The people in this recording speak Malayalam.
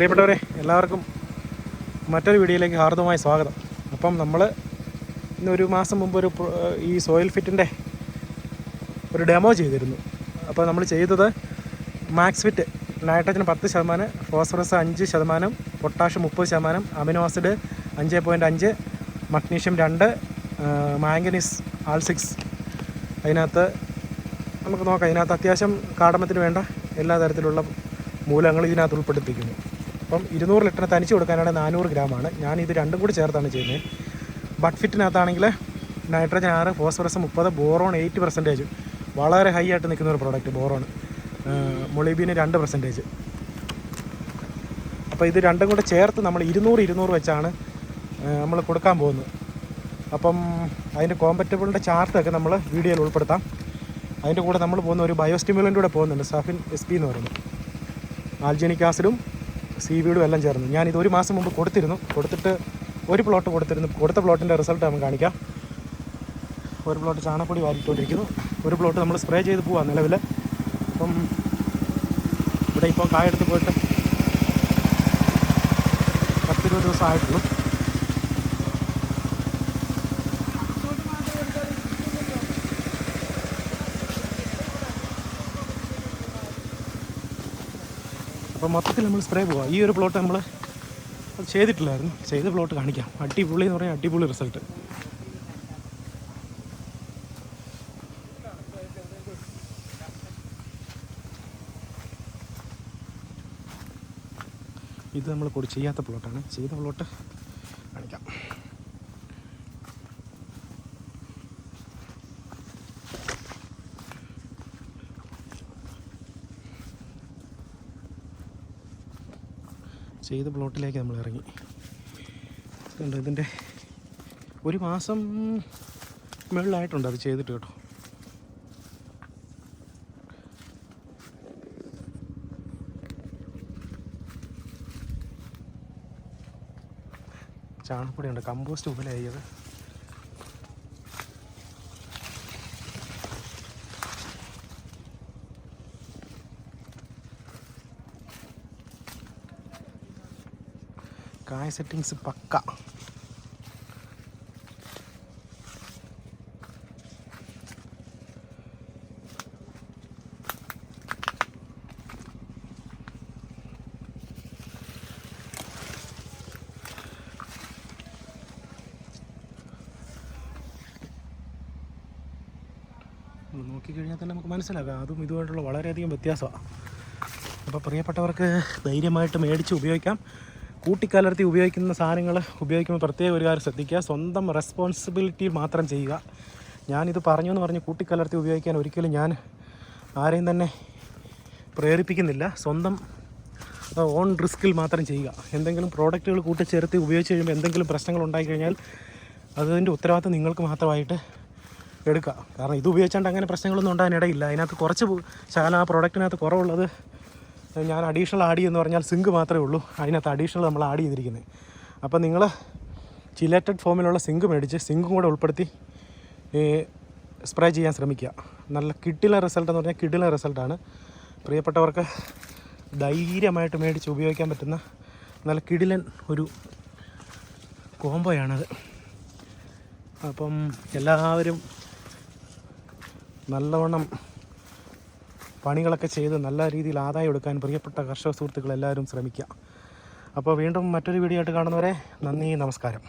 പ്രിയപ്പെട്ടവരെ എല്ലാവർക്കും മറ്റൊരു വീഡിയോയിലേക്ക് ഹാർദവമായ സ്വാഗതം. അപ്പം നമ്മൾ ഇന്ന് ഒരു മാസം മുമ്പ് ഒരു ഈ സോയിൽ ഫിറ്റിന്റെ ഒരു ഡെമോ ചെയ്തിരുന്നു. അപ്പോൾ നമ്മൾ ചെയ്തത് മാക്സ് ഫിറ്റ് നൈട്രജൻ പത്ത് ശതമാനം ഫോസ്ഫറസ് അഞ്ച് ശതമാനം പൊട്ടാഷ് മുപ്പത് ശതമാനം അമിനോ ആസിഡ് അഞ്ച് പോയിന്റ് അഞ്ച് മഗ്നീഷ്യം രണ്ട് മാംഗനീസ് ആൾ സിക്സ്. അതിനകത്ത് നമുക്ക് നോക്കാം ഇതിനകത്ത് അത്യാവശ്യം കാടമത്തിന് വേണ്ട എല്ലാ തരത്തിലുള്ള മൂലങ്ങളും ഇതിനകത്ത് ഉൾപ്പെടുത്തിയിരിക്കുന്നു. അപ്പം ഇരുന്നൂറ് ലിറ്ററിന് തനിച്ച് കൊടുക്കാനാണെങ്കിൽ നാനൂറ് ഗ്രാമാണ്. ഞാൻ ഇത് രണ്ടും കൂടി ചേർത്താണ് ചെയ്യുന്നത് ബട്ട് ഫിറ്റിനകത്താണെങ്കിൽ നൈട്രജൻ ആറ് ഫോസ്ഫറസ് മുപ്പത് ബോറോൺ എയ്റ്റ് പെർസെന്റേജ് വളരെ ഹൈ ആയിട്ട് നിൽക്കുന്ന ഒരു പ്രോഡക്റ്റ് ബോറോൺ മൊളീബീന് രണ്ട് പെർസെന്റേജ് അപ്പോൾ ഇത് രണ്ടും കൂടെ ചേർത്ത് നമ്മൾ ഇരുന്നൂറ് ഇരുന്നൂറ് വെച്ചാണ് നമ്മൾ കൊടുക്കാൻ പോകുന്നത്. അപ്പം അതിന്റെ കോമ്പറ്റബിളിന്റെ ചാർട്ടൊക്കെ നമ്മൾ വീഡിയോയിൽ ഉൾപ്പെടുത്താം. അതിന്റെ കൂടെ നമ്മൾ പോകുന്ന ഒരു ബയോസ്റ്റിമുലന്റ് കൂടെ പോകുന്നുണ്ട് സഫിൻ എസ് പി എന്ന് പറയുന്നത്. ആൽജനിക് ആസിഡും സീവീഡും എല്ലാം ചേർന്ന്. ഞാൻ ഇത് ഒരു മാസം മുമ്പ് കൊടുത്തിരുന്നു. കൊടുത്തിട്ട് ഒരു പ്ലോട്ട് കൊടുത്തിരുന്നു. കൊടുത്ത പ്ലോട്ടിന്റെ റിസൾട്ട് നമുക്ക് കാണിക്കാം. ഒരു പ്ലോട്ട് ചാണകപ്പൊടി വാരിക്കൊണ്ടിരിക്കുന്നു. ഒരു പ്ലോട്ട് നമ്മൾ സ്പ്രേ ചെയ്ത് പോവാം നിലവിൽ അപ്പം ഇവിടെ ഇപ്പോൾ കായെടുത്ത് പോയിട്ട് പത്തിരുപത് ദിവസം ആയിട്ടുള്ളൂ. അപ്പോൾ മൊത്തത്തിൽ നമ്മൾ സ്പ്രേ പോവാം. ഈ ഒരു പ്ലോട്ട് നമ്മൾ ചെയ്തിട്ടില്ലായിരുന്നു. ചെയ്ത പ്ലോട്ട് കാണിക്കാം. അടിപൊളി എന്ന് പറഞ്ഞാൽ അടിപൊളി റിസൾട്ട് ഇത് നമ്മൾ കൂടി ചെയ്യാത്ത പ്ലോട്ടാണ് ചെയ്ത പ്ലോട്ട് കാണിക്കാം ചെയ്ത പ്ലോട്ടിലേക്ക് നമ്മൾ ഇറങ്ങി. കണ്ടോ ഇതിന്റെ ഒരു മാസം മുകളിലായിട്ടുണ്ട് അത് ചെയ്തിട്ട് കേട്ടോ. ചാണകപ്പൊടിയുണ്ട് കമ്പോസ്റ്റ് ഉപലായത് കായ സെറ്റിങ്സ് പക്ക. നോക്കിക്കഴിഞ്ഞാൽ തന്നെ നമുക്ക് മനസ്സിലാക്കാം. അതും ഇതുമായിട്ടുള്ള വളരെയധികം വ്യത്യാസമാണ്. അപ്പോൾ പ്രിയപ്പെട്ടവർക്ക് ധൈര്യമായിട്ട് മേടിച്ച് ഉപയോഗിക്കാം. കൂട്ടിക്കലർത്തി ഉപയോഗിക്കുന്ന സാധനങ്ങൾ ഉപയോഗിക്കുമ്പോൾ പ്രത്യേക ഒരു കാര്യം ശ്രദ്ധിക്കുക. സ്വന്തം റെസ്പോൺസിബിലിറ്റി മാത്രം ചെയ്യുക. ഞാനിത് പറഞ്ഞു എന്ന് പറഞ്ഞ് കൂട്ടിക്കലർത്തി ഉപയോഗിക്കാൻ ഒരിക്കലും ഞാൻ ആരെയും തന്നെ പ്രേരിപ്പിക്കുന്നില്ല. സ്വന്തം ഓൺ റിസ്കിൽ മാത്രം ചെയ്യുക. എന്തെങ്കിലും പ്രോഡക്റ്റുകൾ കൂട്ടിച്ചേർത്ത് ഉപയോഗിച്ച് കഴിയുമ്പോൾ എന്തെങ്കിലും പ്രശ്നങ്ങൾ ഉണ്ടായിക്കഴിഞ്ഞാൽ അതിന്റെ ഉത്തരവാദിത്തം നിങ്ങൾക്ക് മാത്രമായിട്ട് എടുക്കുക. കാരണം ഇത് ഉപയോഗിച്ചാണ്ട് അങ്ങനെ പ്രശ്നങ്ങളൊന്നും ഉണ്ടാകാൻ ഇടയില്ല. അതിനകത്ത് കുറച്ച് ശകലം ആ പ്രോഡക്റ്റിനകത്ത് കുറവുള്ളത് ഞാൻ അഡീഷണൽ ആഡ് എന്ന് പറഞ്ഞാൽ സിങ്ക് മാത്രമേ ഉള്ളൂ. അതിനകത്ത് അഡീഷണൽ നമ്മൾ ആഡ് ചെയ്തിരിക്കുന്നത് അപ്പോൾ നിങ്ങൾ ചിലേറ്റഡ് ഫോമിലുള്ള സിങ്ക് മേടിച്ച് സിങ്കും കൂടെ ഉൾപ്പെടുത്തി സ്പ്രേ ചെയ്യാൻ ശ്രമിക്കുക. നല്ല കിഡിലെ റിസൾട്ട് എന്ന് പറഞ്ഞാൽ കിഡിലെ റിസൾട്ടാണ് പ്രിയപ്പെട്ടവർക്ക് ധൈര്യമായിട്ട് മേടിച്ച് ഉപയോഗിക്കാൻ പറ്റുന്ന നല്ല കിടിലൻ ഒരു കോംബോയാണത് അപ്പം എല്ലാവരും നല്ലവണ്ണം പണികളൊക്കെ ചെയ്ത് നല്ല രീതിയിൽ ആദായം എടുക്കാൻ പ്രിയപ്പെട്ട കർഷക സുഹൃത്തുക്കൾ എല്ലാവരും ശ്രമിക്കുക. അപ്പോൾ വീണ്ടും മറ്റൊരു വീഡിയോ ആയിട്ട് കാണുന്നവരെ നന്ദി നമസ്കാരം.